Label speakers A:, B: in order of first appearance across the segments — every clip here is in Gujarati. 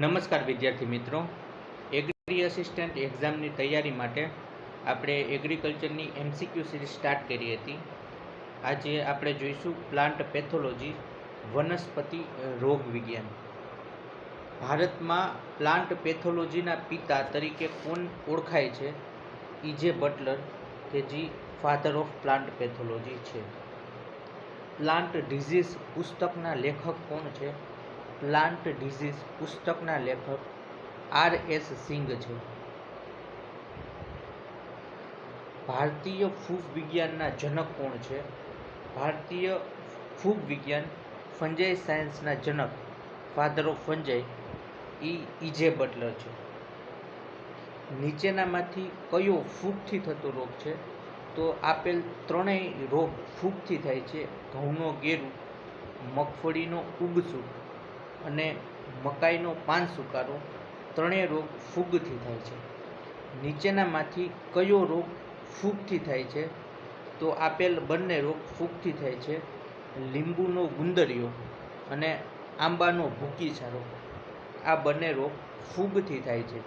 A: નમસ્કાર વિદ્યાર્થી મિત્રો. એગ્રી અસિસ્ટન્ટ એક્ઝામની તૈયારી માટે આપણે એગ્રીકલ્ચરની એમસીક્યુ સિરીઝ સ્ટાર્ટ કરી હતી. આજે આપણે જોઈશું પ્લાન્ટ પેથોલોજી વનસ્પતિ રોગ વિજ્ઞાન. ભારતમાં પ્લાન્ટ પેથોલોજીના પિતા તરીકે કોણ ઓળખાય છે? ઇજે બટલર કે જે ફાધર ઓફ પ્લાન્ટ પેથોલોજી છે. પ્લાન્ટ ડિઝીઝ પુસ્તકના લેખક કોણ છે? પ્લાન્ટ ડિઝીઝ પુસ્તકના લેખક આર એસ સિંઘ છે. ભારતીય ફૂગ વિજ્ઞાનના જનક કોણ છે? ભારતીય ફૂગ વિજ્ઞાન ફંજાઈ સાયન્સના જનક father of fungi E EJ Butler છે. નીચેનામાંથી કયો ફૂગથી થતો રોગ છે? તો આપેલ ત્રણેય રોગ ફૂગથી થાય છે. ઘઉંનો ગેરું, મગફળીનો ઉગસું અને મકાઈનો પાન સુકારો ત્રણેય રોગ ફૂગથી થાય છે. નીચેનામાંથી કયો રોગ ફૂગથી થાય છે? તો આપેલ બંને રોગ ફૂગથી થાય છે. લીંબુનો ગુંદરિયો અને આંબાનો ભૂકીચારો આ બંને રોગ ફૂગથી થાય છે.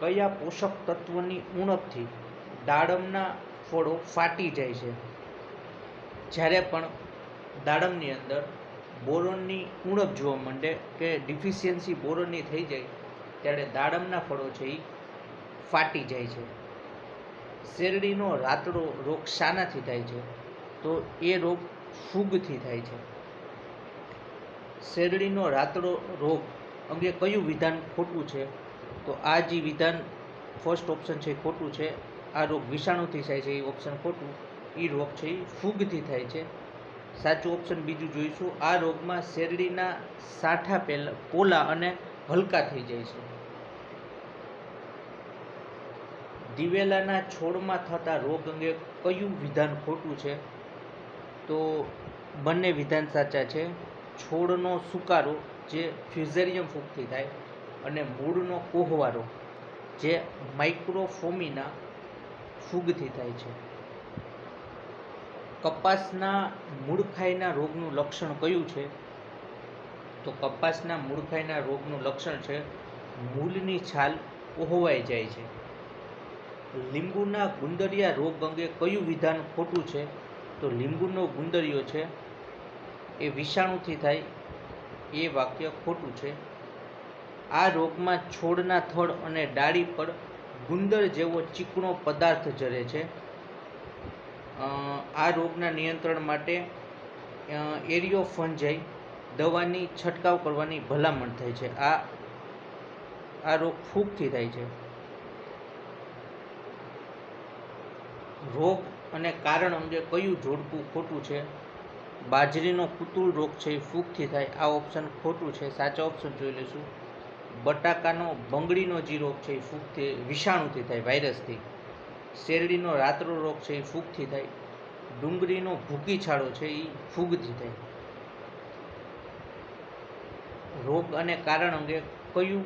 A: કયા પોષક તત્વની ઉણપથી દાડમના ફળો ફાટી જાય છે? જ્યારે પણ દાડમની અંદર બોરોનની ઉણપ જોવા માંડે કે ડિફિશિયન્સી બોરોનની થઈ જાય, ત્યારે દાડમના ફળો છે એ ફાટી જાય છે. શેરડીનો રાતડો રોગ શાનાથી થાય છે, તો એ રોગ ફૂગથી થાય છે. શેરડીનો રાતડો રોગ અંગે કયું વિધાન ખોટું છે? તો આ જે વિધાન ફર્સ્ટ ઓપ્શન છે ખોટું છે. આ રોગ વિષાણુથી થાય છે, એ ઓપ્શન ખોટું. એ રોગ છે એ ફૂગથી થાય છે. સાચું ઓપ્શન બીજું જોઈશું. આ રોગમાં શેરડીના સાઠા પોલા અને હલકા થઈ જાય છે. દિવેલાના છોડમાં થતા રોગ અંગે કયું વિધાન ખોટું છે? તો બંને વિધાન સાચા છે. છોડનો સુકારો, જે ફ્યુઝેરિયમ ફૂગથી થાય, અને મૂળનો કોહવારો, જે માઇક્રોફોમીના ફૂગથી થાય છે. કપાસના મૂળખાઈના રોગનું લક્ષણ કયું છે? તો કપાસના મૂળખાઈના રોગનું લક્ષણ છે, મૂળની છાલ કોહવાઈ જાય છે. લીંબુના ગુંદરિયા રોગ અંગે કયું વિધાન ખોટું છે? તો લીંબુનો ગુંદરિયો છે, એ વિષાણુથી થાય, એ વાક્ય ખોટું છે. આ રોગમાં છોડના થડ અને ડાળી પર ગુંદર જેવો ચીકણો પદાર્થ જરે છે. આ રોગના નિયંત્રણ માટે એરિયો ફંજાઈ દવાની છંટકાવ કરવાની ભલામણ થાય છે. આ આ રોગ ફૂગથી થાય છે. રોગ અને કારણ અંગે કયું જોડકું ખોટું છે? બાજરીનો કુતુળ રોગ છે એ ફૂગથી થાય. આ ઓપ્શન ખોટું છે. સાચા ઓપ્શન જોઈ લઈશું. બટાકાનો બંગડીનો જે રોગ છે એ ફૂગથી, વિષાણુથી થાય વાયરસથી શેરડીનો રાતરો રોગ છે એ ફૂગથી થાય. ડુંગળીનો ભૂકી છાળો છે એ ફૂગથી થાય. રોગ અને કારણ અંગે કયું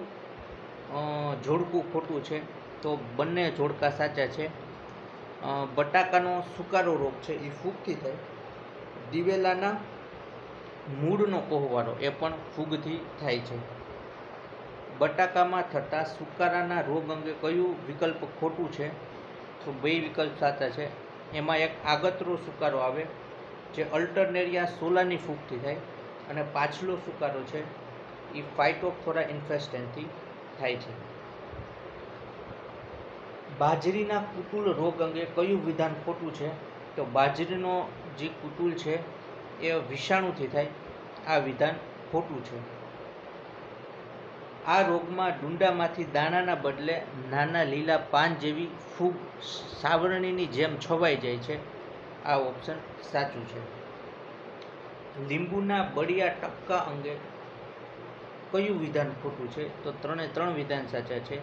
A: જોડકું ખોટું છે તો બંને જોડકા સાચા છે. બટાકાનો સુકારો રોગ છે એ ફૂગથી થાય. દિવેલાના મૂળનો કોહવાળો એ પણ ફૂગથી થાય છે. બટાકામાં થતા સુકારાના રોગ અંગે કયું વિકલ્પ ખોટું છે? બે વિકલ્પ સાચા છે. એમાં એક આગતરો સુકારો આવે, જે અલ્ટરનેરિયા સોલાની ફૂગથી થાય અને પાછલો સુકારો છે એ ફાઇટોફોરા ઇન્ફેસ્ટેન્ટથી થાય છે. બાજરીના કુતુલ રોગ અંગે કયું વિધાન ખોટું છે? તો બાજરીનો જે કુતુલ છે, એ વિષાણુથી થાય. આ વિધાન ખોટું છે. આ રોગમાં ડુંડામાંથી દાણાના બદલે નાના લીલા પાન જેવી ફૂગ સાવરણીની જેમ છવાઈ જાય છે. આ ઓપ્શન સાચું છે. લીંબુના બળિયા ટપકા અંગે કયું વિધાન ખોટું છે? તો ત્રણે ત્રણ વિધાન સાચા છે.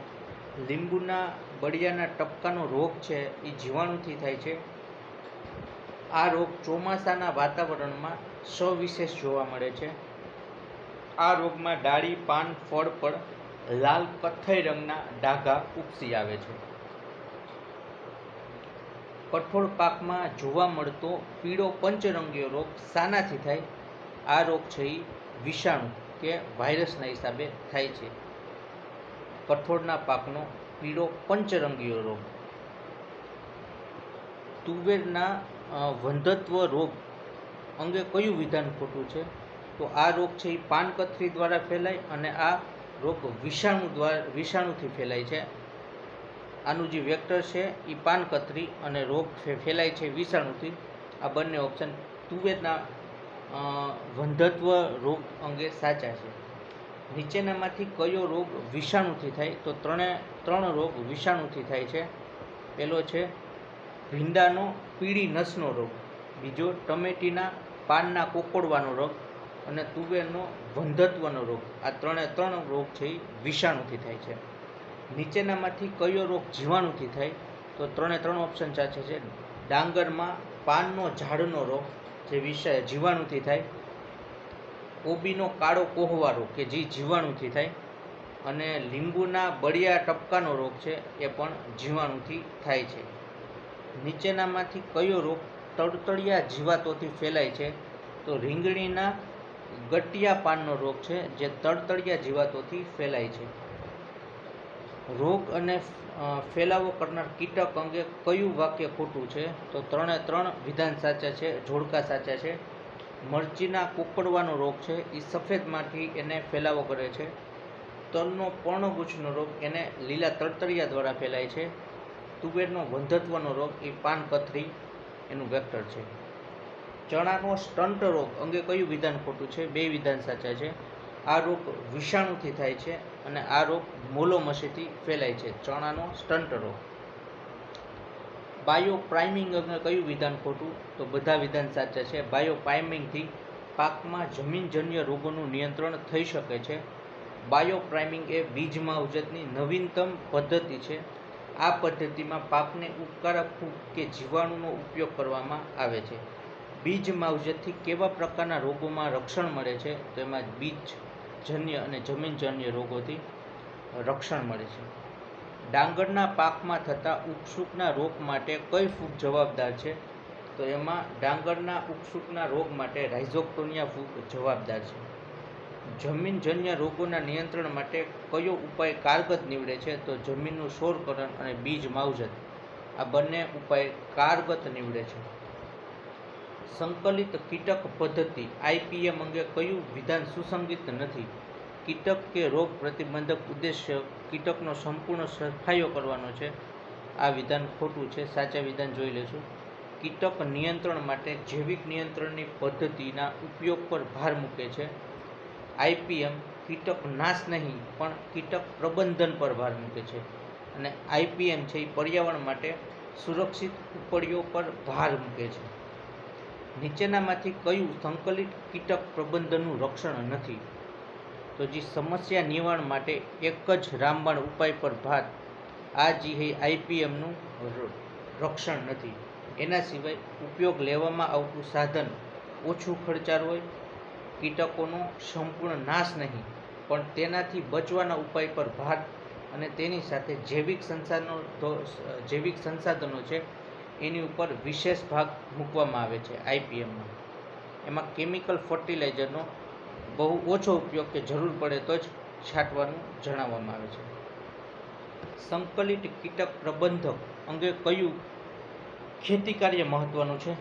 A: લીંબુના બળિયાના ટપકાનો રોગ છે એ જીવાણુથી થાય છે. આ રોગ ચોમાસાના વાતાવરણમાં સવિશેષ જોવા મળે છે. આ રોગમાં ડાળી, પાન, ફળ પર લાલ કથ્થઈ રંગના ડાઘા ઉપસી આવે છે. કઠોળ પાકમાં જોવા મળતો પીળો પંચરંગીય રોગ શાનાથી થાય. આ રોગ છે એ વિષાણુ કે વાયરસના હિસાબે થાય છે. કઠોળના પાકનો પીળો પંચરંગીય રોગ. તુવેરના વંધત્વ રોગ અંગે કયું વિધાન ખોટું છે? તો આ રોગ છે એ પાનકથરી દ્વારા ફેલાય અને આ રોગ વિષાણુ દ્વારા, વિષાણુથી ફેલાય છે. આનું જે વેક્ટર છે એ પાનકથરી અને રોગ ફેલાય છે વિષાણુથી. આ બંને ઓપ્શન તુવેરના વંધત્વ રોગ અંગે સાચા છે. નીચેનામાંથી કયો રોગ વિષાણુથી થાય? તો ત્રણે, ત્રણ રોગ વિષાણુથી થાય છે. પહેલો છે ભીંડાનો પીળી નસનો રોગ. બીજો ટમેટીના પાનના કોકોડવાનો રોગ. અને તુવેરનો વંધત્વનો રોગ. આ ત્રણે ત્રણ રોગ છે એ વિષાણુથી થાય છે. નીચેનામાંથી કયો રોગ જીવાણુથી થાય, તો ત્રણે ત્રણ ઓપ્શન સાચા છે ડાંગરમાં પાનનો ઝાડનો રોગ જે વિષય જીવાણુથી થાય, કોબીનો કાળો કોહવા રોગ કે જે જીવાણુથી થાય, અને લીંબુના બળિયા ટપકાનો રોગ છે એ પણ જીવાણુથી થાય છે. નીચેનામાંથી કયો રોગ તડતડિયા જીવાતોથી ફેલાય છે, તો રીંગણીના ગટિયા પાનનો રોગ છે જે તડતડિયા જીવાતોથી ફેલાય છે. રોગ અને ફેલાવો કરનાર કીટક અંગે કયું વાક્ય ખોટું છે? તો ત્રણે ત્રણ, વિધાન સાચા છે જોડકા સાચા છે. મરચીના કોકડવાનો રોગ છે એ સફેદ માટી એને ફેલાવો કરે છે. તલનો પર્ણગુચ્છનો રોગ એને લીલા તડતડિયા દ્વારા ફેલાય છે. તુવેરનો વંધત્વનો રોગ એ પાનકથરી એનું વેક્ટર છે. ચણાનો સ્ટંટ રોગ અંગે કયું વિધાન ખોટું છે? બે વિધાન સાચા છે. આ રોગ વિષાણુથી થાય છે અને આ રોગ મોલોમસીથી ફેલાય છે. ચણાનો સ્ટંટ રોગ. બાયો પ્રાઇમિંગ અંગે કયું વિધાન ખોટું? તો બધા વિધાન સાચા છે. બાયો પ્રાઇમિંગથી પાકમાં જમીનજન્ય રોગોનું નિયંત્રણ થઈ શકે છે. બાયો પ્રાઇમિંગ એ બીજ માવજતની નવીનતમ પદ્ધતિ છે. આ પદ્ધતિમાં પાકને ઉપકારક ફૂગ કે જીવાણુનો ઉપયોગ કરવામાં આવે છે. બીજ માવજતથી કેવા પ્રકારના રોગોમાં રક્ષણ મળે છે, તો એમાં બીજજન્ય અને જમીનજન્ય રોગોથી રક્ષણ મળે છે. ડાંગરના પાકમાં થતા ઉપસુકના રોગ માટે કઈ ફૂગ જવાબદાર છે? તો એમાં ડાંગરના ઉપસુકના રોગ માટે રાઇઝોક્ટોનિયા ફૂગ જવાબદાર છે. જમીનજન્ય રોગોના નિયંત્રણ માટે કયો ઉપાય કારગત નીવડે છે? તો જમીનનું સોરકરણ અને બીજ માવજત. આ બંને ઉપાય કારગત નીવડે છે. સંકલિત કીટક પદ્ધતિ આઈપીએમ અંગે કયું વિધાન સુસંગત નથી? કીટક કે રોગ પ્રતિબંધક ઉદ્દેશ્ય કીટકનો સંપૂર્ણ સફાયો કરવાનો છે? આ વિધાન ખોટું છે, સાચા વિધાન જોઈ લેશું. કીટક નિયંત્રણ માટે જૈવિક નિયંત્રણની પદ્ધતિના ઉપયોગ પર ભાર મૂકે છે. આઈપીએમ કીટક નાશ નહીં, પણ કીટક પ્રબંધન પર ભાર મૂકે છે. અને આઈપીએમ છે એ પર્યાવરણ માટે સુરક્ષિત ઉપડીઓ પર ભાર મૂકે છે. નીચેનામાંથી કયું સંકલિત કીટક પ્રબંધનનું રક્ષણ નથી? તો જે સમસ્યા નિવારણ માટે એક જ રામબાણ ઉપાય પર ભાર આ જે હે આઈપીએમનું રક્ષણ નથી. એના સિવાય ઉપયોગ લેવામાં આવતું સાધન ઓછું ખર્ચાળ હોય, કીટકોનો સંપૂર્ણ નાશ નહીં, પણ તેનાથી બચવાના ઉપાય પર ભાર અને તેની સાથે જૈવિક સંસાધનો જૈવિક સંસાધનો છે એની ઉપર વિશેષ ભાગ મૂકવામાં આવે છે આઈપીએમમાં એમાં કેમિકલ ફર્ટિલાઇઝરનો બહુ ઓછો ઉપયોગ કે જરૂર પડે તો જ છાંટવાનું જણાવવામાં આવે છે. સંકલિત કીટક પ્રબંધક અંગે કયું ખેતી કાર્ય મહત્વનું છે?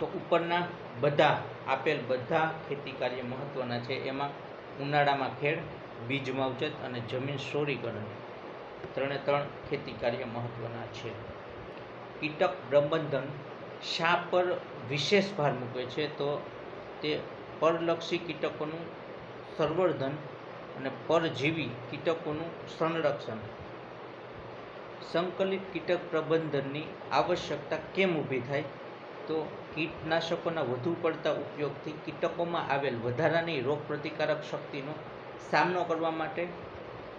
A: તો ઉપરના બધા, આપેલ બધા ખેતી કાર્ય મહત્વના છે. એમાં ઉનાળામાં ખેડ બીજ માવજત અને જમીન સોરીકરણ. ત્રણે ત્રણ ખેતી કાર્ય મહત્વના છે. કીટક પ્રબંધન શા પર વિશેષ ભાર મૂકે છે? તો તે પરલક્ષી કીટકોનું સંવર્ધન અને પરજીવી કીટકોનું સંરક્ષણ. સંકલિત કીટક પ્રબંધનની આવશ્યકતા કેમ ઊભી થાય? તો કીટનાશકોના વધુ પડતા ઉપયોગથી કીટકોમાં આવેલ વધારાની રોગપ્રતિકારક શક્તિનો સામનો કરવા માટે,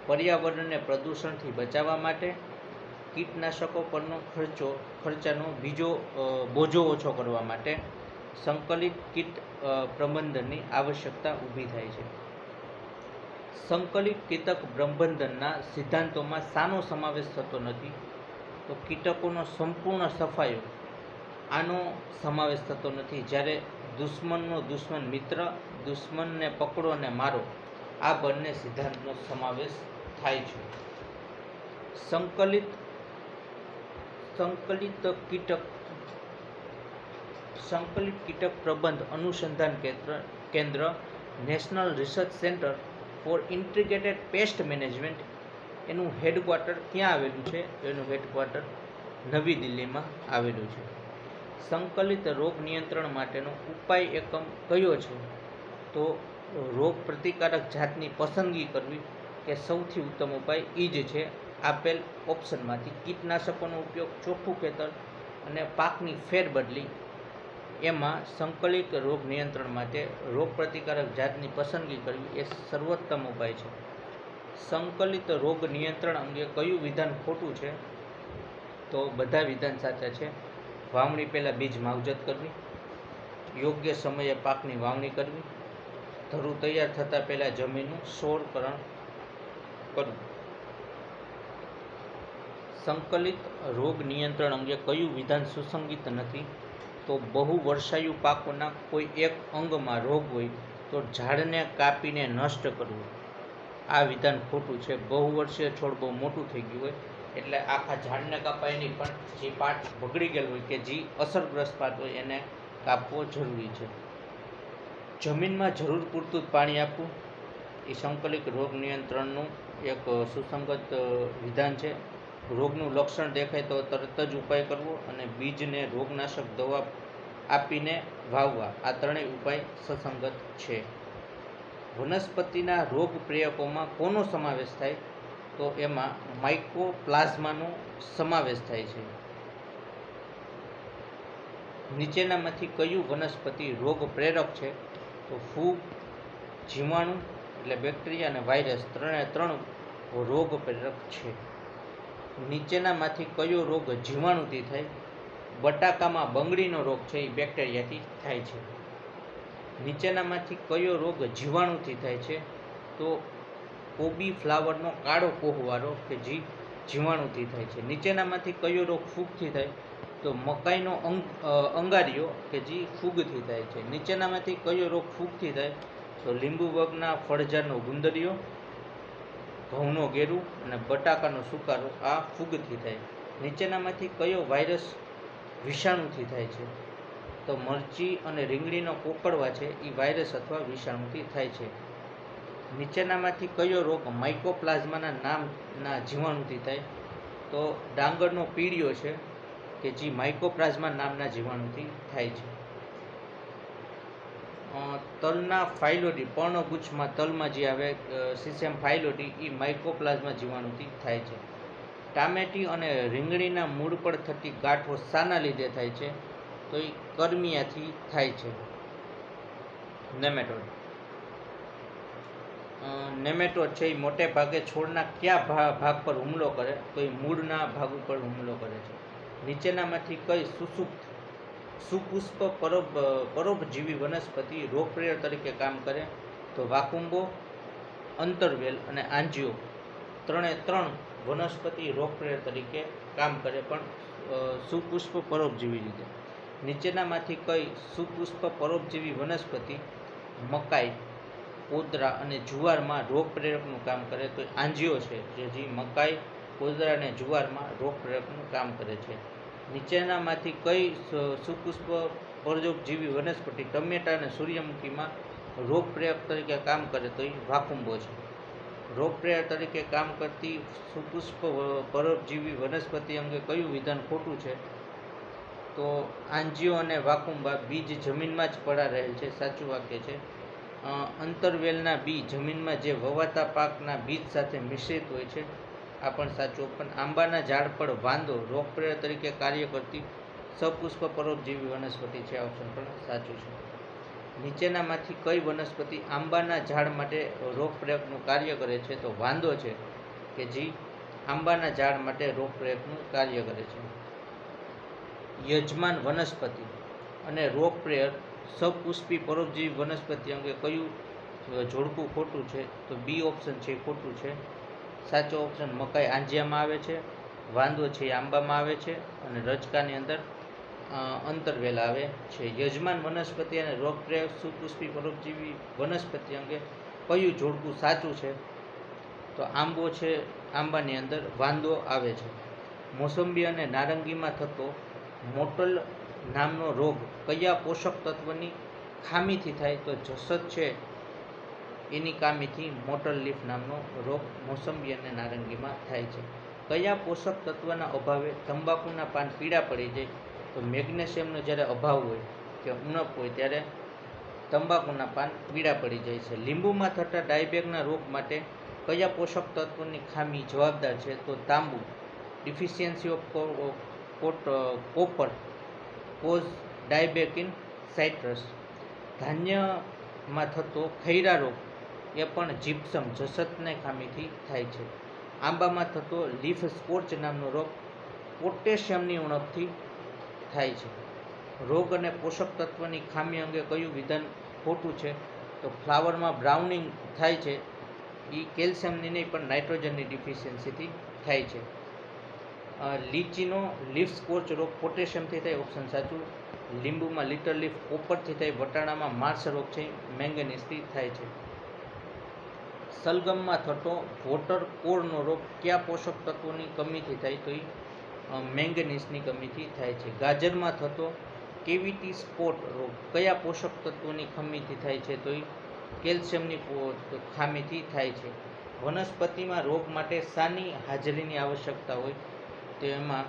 A: પર્યાવરણને પ્રદૂષણથી બચાવવા માટે કીટનાશકો પરનો ખર્ચો, ખર્ચાનો બીજો બોજો ઓછો કરવા માટે સંકલિત કીટ પ્રબંધનની આવશ્યકતા ઊભી થાય છે. સંકલિત કીટક પ્રબંધનના સિદ્ધાંતોમાં શાનો સમાવેશ થતો નથી. તો કીટકોનો સંપૂર્ણ સફાયો આનો સમાવેશ થતો નથી. જ્યારે દુશ્મનનો દુશ્મન મિત્ર, દુશ્મનને પકડો ને મારો, આ બંને સિદ્ધાંતનો સમાવેશ થાય છે. સંકલિત સંકલિત કીટક સંકલિત કીટક પ્રબંધ અનુસંધાન કેન્દ્ર કેન્દ્ર, national research centre for integrated pest management. એનું હેડક્વાર્ટર ક્યાં આવેલું છે? એનું હેડક્વાર્ટર નવી દિલ્હીમાં આવેલું છે. સંકલિત રોગ નિયંત્રણ માટેનો ઉપાય એકમ કયો છે? તો રોગ પ્રતિકારક જાતની પસંદગી કરવી, કે સૌથી ઉત્તમ ઉપાય એ જ છે. આપેલ ઓપ્શનમાંથી કીટનાશકોનો ઉપયોગ ચોખ્ખું ખેતર અને પાકની ફેરબદલી એમાં સંકલિત રોગ નિયંત્રણ માટે રોગપ્રતિકારક જાતની પસંદગી કરવી એ સર્વોત્તમ ઉપાય છે. સંકલિત રોગ નિયંત્રણ અંગે કયું વિધાન ખોટું છે? તો બધા વિધાન સાચા છે. વાવણી પહેલાં બીજ માવજત કરવી. યોગ્ય સમયે પાકની વાવણી કરવી. ધરું તૈયાર થતાં પહેલાં જમીનનું સોળકરણ કરવું. સંકલિત રોગ નિયંત્રણ અંગે કયું વિધાન સુસંગિત નથી? તો બહુ વર્ષાયુ પાકોના કોઈ એક અંગમાં રોગ હોય તો ઝાડને કાપીને નષ્ટ કરવું. આ વિધાન ખોટું છે. બહુ વર્ષીય છોડ બહુ મોટું થઈ ગયું હોય એટલે આખા ઝાડને કપાય નહીં, પણ જે પાટ બગડી ગયેલ હોય કે જે અસરગ્રસ્ત પાટ હોય એને કાપવો જરૂરી છે. જમીનમાં જરૂર પૂરતું પાણી આપવું એ સંકલિત રોગ નિયંત્રણનું એક સુસંગત વિધાન છે. રોગનું લક્ષણ દેખાય તો તરત જ ઉપાય કરવો અને બીજને રોગનાશક દવા આપીને વાવવા. આ ત્રણેય ઉપાય સસંગત છે. વનસ્પતિના રોગ પ્રેયકોમાં કોનો સમાવેશ થાય? તો એમાં માઇકોપ્લાઝમાનો સમાવેશ થાય છે. નીચેનામાંથી કયું વનસ્પતિ રોગ પ્રેરક છે? તો ફૂગ, જીવાણુ એટલે બેક્ટેરિયા અને વાયરસ ત્રણે ત્રણ રોગ પ્રેરક છે. નીચેનામાંથી કયો રોગ જીવાણુથી થાય? બટાકામાં બંગડીનો રોગ છે, એ બેક્ટેરિયાથી થાય છે. નીચેનામાંથી કયો રોગ જીવાણુથી થાય છે? તો કોબી ફ્લાવરનો કાળો કોહવારો કે જે જીવાણુથી થાય છે. નીચેનામાંથી કયો રોગ ફૂગથી થાય? તો મકાઈનો અંગ અંગારિયો કે જે ફૂગથી થાય છે. નીચેનામાંથી કયો રોગ ફૂગથી થાય? તો લીંબુ વગના ફળઝાડનો ગુંદરિયો ઘઉંનો ગેરું અને બટાકાનો સુકારો આ ફૂગથી થાય. નીચેનામાંથી કયો વાયરસ વિષાણુથી થાય છે? તો મરચી અને રીંગણીનો કોકડવા છે એ વાયરસ અથવા વિષાણુથી થાય છે. નીચેનામાંથી કયો રોગ માઇકોપ્લાઝમાના નામના જીવાણુથી થાય? તો ડાંગરનો પીળિયો છે, કે જે માઇકોપ્લાઝમા નામના જીવાણુથી થાય છે. તલના ફાઇલોડી પર્ણગુચ્છમાં તલમાં જે આવે સિસેમ ફાઇલોડી એ માઇકોપ્લાઝમા જીવાણુથી થાય છે. ટામેટી અને રીંગણીના મૂળ પર થતી ગાંઠો શાના લીધે થાય છે, તો એ કર્મિયાથી થાય છે. નેમેટોડ. નેમેટોડ છે એ મોટે ભાગે છોડના કયા ભાગ પર હુમલો કરે, તો એ મૂળના ભાગ ઉપર હુમલો કરે છે. નીચેનામાંથી કઈ સુસુપ્ત સુપુષ્પ પરોપ, પરોપજીવી વનસ્પતિ રોગપ્રેર તરીકે કામ કરે તો વાકુંબો, અંતરવેલ અને આંજીઓ ત્રણે ત્રણ વનસ્પતિ રોગપ્રેર તરીકે કામ કરે પણ સુપુષ્પ પરોપજીવી રીતે. નીચેનામાંથી કઈ સુપુષ્પ પરોપજીવી વનસ્પતિ મકાઈ, કોદરા અને જુવારમાં રોગપ્રેરકનું કામ કરે તો આંજીઓ છે જે મકાઈ, કોદરા અને જુવારમાં રોગપ્રેરકનું કામ કરે છે. નીચેનામાંથી કઈ સુપુષ્પ પરજોપજીવી વનસ્પતિ ટમેટા અને સૂર્યમુખીમાં રોગપ્રેરક તરીકે કામ કરે તો એ વાકુંબો છે. રોગપ્રેરક તરીકે કામ કરતી સુપુષ્પ પરોપજીવી વનસ્પતિ અંગે કયું વિધાન ખોટું છે? તો આંજીઓ અને વાકુંબા બીજ જમીનમાં જ પડા રહેલ છે, સાચું વાક્ય છે. અંતરવેલના બી જમીનમાં જે વવાતા પાકના બીજ સાથે મિશ્રિત હોય છે. આ પણ સાચું, પણ આંબાના ઝાડ પર વાંદો રોગપ્રેરક તરીકે કાર્ય કરતી સપુષ્પ પરોપજીવી વનસ્પતિ છે. ઓપ્શન પણ સાચું છે. નીચેનામાંથી કઈ વનસ્પતિ આંબાના ઝાડ માટે રોગપ્રેરકનું કાર્ય કરે છે તો વાંદો છે કે જે આંબાના ઝાડ માટે રોગપ્રેરકનું કાર્ય કરે છે. યજમાન વનસ્પતિ અને રોગપ્રેરક સપુષ્પી પરોપજીવી વનસ્પતિ અંગે કયું જોડકું ખોટું છે તો બી ઓપ્શન છે ખોટું છે. સાચો ઓપ્શન મકાઈ આંજિયામાં આવે છે, વાંદો છે એ આંબામાં આવે છે અને રજકાની અંદર અંતરવેલ આવે છે. યજમાન વનસ્પતિ અને રોગપ્રયોગ સુપુષ્પી પરોપજીવી વનસ્પતિ અંગે કયું જોડકું સાચું છે? તો આંબો છે, આંબાની અંદર વાંદો આવે છે. મોસંબી અને નારંગીમાં થતો મોટલ નામનો રોગ કયા પોષક તત્વની ખામીથી થાય? તો જસત છે એની ખામીથી મોટર લીફ નામનો રોગ મોસંબી અને નારંગીમાં થાય છે. કયા પોષક તત્વના અભાવે તંબાકુના પાન પીળા પડી જાય? તો મેગ્નેશિયમનો જ્યારે અભાવ હોય કે ઉણપ હોય ત્યારે તંબાકુના પાન પીળા પડી જાય છે. લીંબુમાં થતા ડાયબેગના રોગ માટે કયા પોષક તત્વોની ખામી જવાબદાર છે? તો તાંબુ, deficiency of copper, cause dieback in citrus. ધાન્યમાં થતો ખૈરા રોગ એ પણ જીપ્સમ જસતને ખામીથી થાય છે. આંબામાં થતો લીફ સ્કોર્ચ નામનો રોગ પોટેશિયમની ઉણપથી થાય છે. રોગ અને પોષક તત્વની ખામી અંગે કયું વિધાન ખોટું છે? તો ફ્લાવરમાં બ્રાઉનિંગ થાય છે. એ કેલ્શિયમની નહીં, પણ નાઇટ્રોજનની ડિફિશિયન્સીથી થાય છે. લીચીનો લીફ સ્કોર્ચ રોગ પોટેશિયમથી થાય ઓપ્શન સાચું. લીંબુમાં લિટર લીફ કોપરથી થાય, વટાણામાં માર્સ રોગ છે મેંગેનીઝથી થાય છે. સલગમમાં થતો વોટર કોરનો રોગ કયા પોષક તત્વોની કમીથી થાય તો એ મેંગેનીઝની કમીથી થાય છે. ગાજરમાં થતો કેવિટી સ્પોટ રોગ કયા પોષક તત્વોની ખમીથી થાય છે તો એ કેલ્શિયમની ખામીથી થાય છે. વનસ્પતિમાં રોગ માટે શાની હાજરીની આવશ્યકતા હોય તો એમાં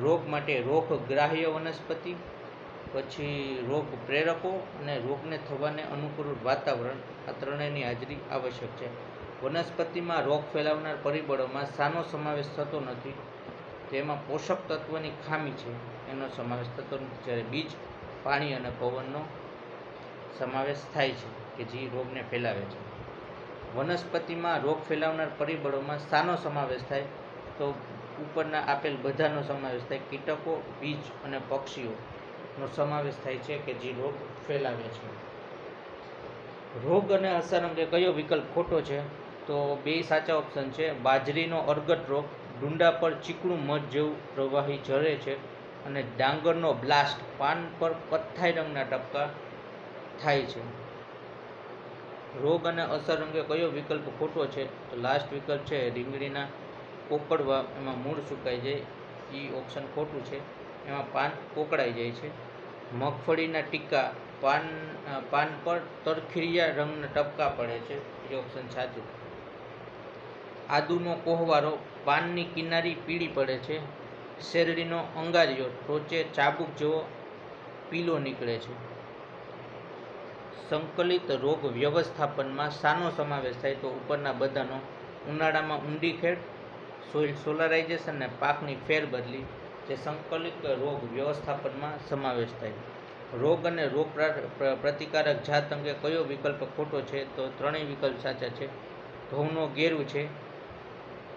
A: રોગ માટે રોગગ્રાહ્ય વનસ્પતિ પછી રોગ પ્રેરકો અને રોગને થવાને અનુકૂળ વાતાવરણ આ ત્રણેયની હાજરી આવશ્યક છે. વનસ્પતિમાં રોગ ફેલાવનાર પરિબળોમાં સાનો સમાવેશ થતો નથી. તેમાં પોષક તત્વની ખામી છે. એનો સમાવેશ થતો નથી. જ્યારે બીજ, પાણી અને પવનનો સમાવેશ થાય છે કે જે રોગને ફેલાવે છે. વનસ્પતિમાં રોગ ફેલાવનાર પરિબળોમાં સાનો સમાવેશ થાય તો ઉપરના આપેલ બધાનો સમાવેશ થાય. કીટકો, બીજ અને પક્ષીઓનો સમાવેશ થાય છે કે જે રોગ ફેલાવે છે. રોગ અને અસર અંગે કયો વિકલ્પ ખોટો છે? તો બે સાચા ઓપ્શન છે. બાજરીનો અર્ગટ રોગ, ડુંડા પર ચીકણું મધ જેવું પ્રવાહી ઝરે છે અને ડાંગરનો બ્લાસ્ટ, પાન પર કથ્થાઈ રંગના ટપકા થાય છે. રોગ અને અસર અંગે કયો વિકલ્પ ખોટો છે? તો લાસ્ટ વિકલ્પ છે રીંગણીના કોકડવા એમાં મૂળ સુકાઈ જાય. એ ઓપ્શન ખોટું છે. એમાં પાન પોકળાઈ જાય છે. મગફળીના ટીકા પાન પાન પર તરખીરિયા રંગના ટપકા પડે છે. એ ઓપ્શન સાચું. આદુનો કોહવારો પાનની કિનારી પીળી પડે છે. શેરડીનો અંગારિયો ટોચે ચાબુક જેવો પીલો નીકળે છે. સંકલિત રોગ વ્યવસ્થાપનમાં શાનો સમાવેશ થાય તો ઉપરના બધાનો ઉનાળામાં ઊંડી ખેડ, સોઇલ સોલરાઇઝેશન અને પાકની ફેરબદલી જે સંકલિત રોગ વ્યવસ્થાપનમાં સમાવેશ થાય. રોગ અને રોગ પ્રા- પ્ર- પ્રતિકારક જાત અંગે કયો વિકલ્પ ખોટો છે તો ત્રણેય વિકલ્પ સાચા છે. ઘઉંનો ગેરું છે.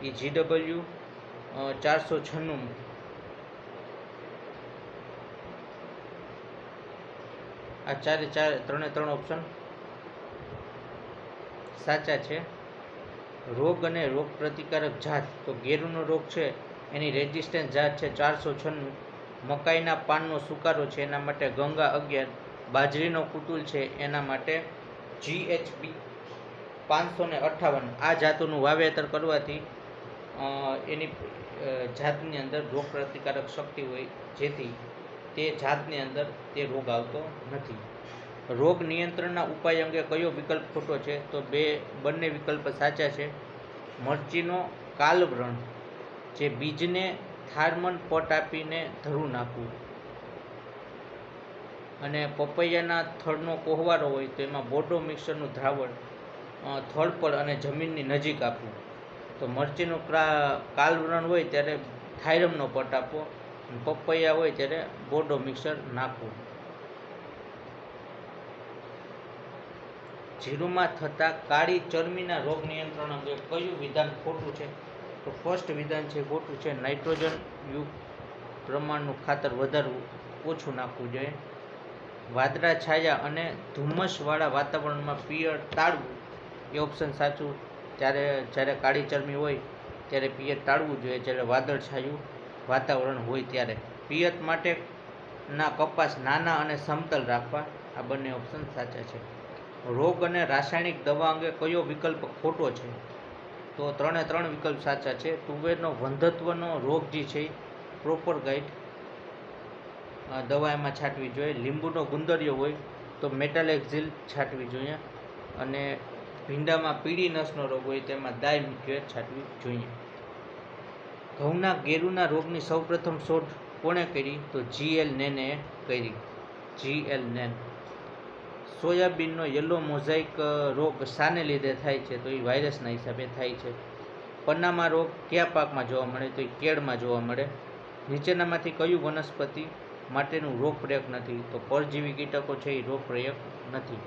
A: એ જીડબલ્યુ ચારસો છન્નું આ ચારે ચાર, ત્રણે ત્રણ ઓપ્શન સાચા છે. રોગ અને રોગ પ્રતિકારક જાત, તો ગેરુનો રોગ છે. એની રેઝિસ્ટન્સ જાત છે ચારસો છન્નું. મકાઈના પાનનો સુકારો છે એના માટે ગંગા અગિયાર. બાજરીનો કુતુલ છે એના માટે જીએચબી પાંચસો ને અઠ્ઠાવન. આ જાતોનું વાવેતર કરવાથી એની જાતની અંદર રોગ પ્રતિકારક શક્તિ હોય, જેથી તે જાતની અંદર તે રોગ આવતો નથી. રોગ નિયંત્રણના ઉપાય અંગે કયો વિકલ્પ ખોટો છે? તો બે, બંને વિકલ્પ સાચા છે. મરચીનો કાલવ્રણ. જે બીજને થાર્મન પટ આપીને ધરું નાખવું. અને પપૈયાના થડનો કોહવારો હોય તો એમાં બોડો મિક્સરનું દ્રાવણ થડ પર અને જમીનની નજીક આપવું. તો મરચીનું કાલવ્રણ હોય ત્યારે થાયરમનો પટ આપવો પપૈયા હોય ત્યારે બોડો મિક્સર નાખવું. જીરુમાં થતા કાળી ચરમીના રોગ નિયંત્રણ અંગે કયું વિધાન ખોટું છે? તો ફર્સ્ટ વિધાન છે ખોટું છે નાઇટ્રોજન યુક્ત પ્રમાણનું ખાતર વધારવું, ઓછું નાખવું જોઈએ. વાદળા છાયા અને ધુમ્મસવાળા વાતાવરણમાં પિયર ટાળવું એ ઓપ્શન સાચું. ત્યારે જ્યારે કાળી ચરમી હોય, ત્યારે પિયત ટાળવું જોઈએ. જ્યારે વાદળ છાયું વાતાવરણ હોય ત્યારે પિયત માટે ના કપાસ નાના અને સમતલ રાખવા, આ બંને ઓપ્શન સાચા છે. રોગ અને રાસાયણિક દવા અંગે કયો વિકલ્પ ખોટો છે? તો ત્રણે ત્રણ વિકલ્પ સાચા છે. તુવેરનો વંધત્વનો રોગ જે છે પ્રોપર ગાઈડ દવા એમાં છાંટવી જોઈએ. લીંબુનો ગુંદરિયો હોય તો મેટાલેક્ઝિલ છાંટવી જોઈએ અને ભીંડામાં પીળી નસનો રોગ હોય તેમાં દાય મુખ્ય છાંટવી જોઈએ. ઘઉંના ગેરુના રોગની સૌપ્રથમ શોધ કોણે કરી? તો જી એલ નેને કરી. G L નેન. સોયાબીનનો યલો મોઝાઇક રોગ શાને લીધે થાય છે, તો એ વાયરસના હિસાબે થાય છે. પન્નામાં રોગ કયા પાકમાં જોવા મળે? તો એ કેળમાં જોવા મળે. નીચેનામાંથી કયું વનસ્પતિ માટેનું રોગ નથી? તો પરજીવી કીટકો છે, એ રોગ નથી.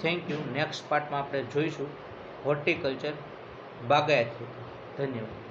A: થેન્ક યુ નેક્સ્ટ પાર્ટમાં આપણે જોઈશું હોર્ટિકલ્ચર બાગાયત ધન્યવાદ.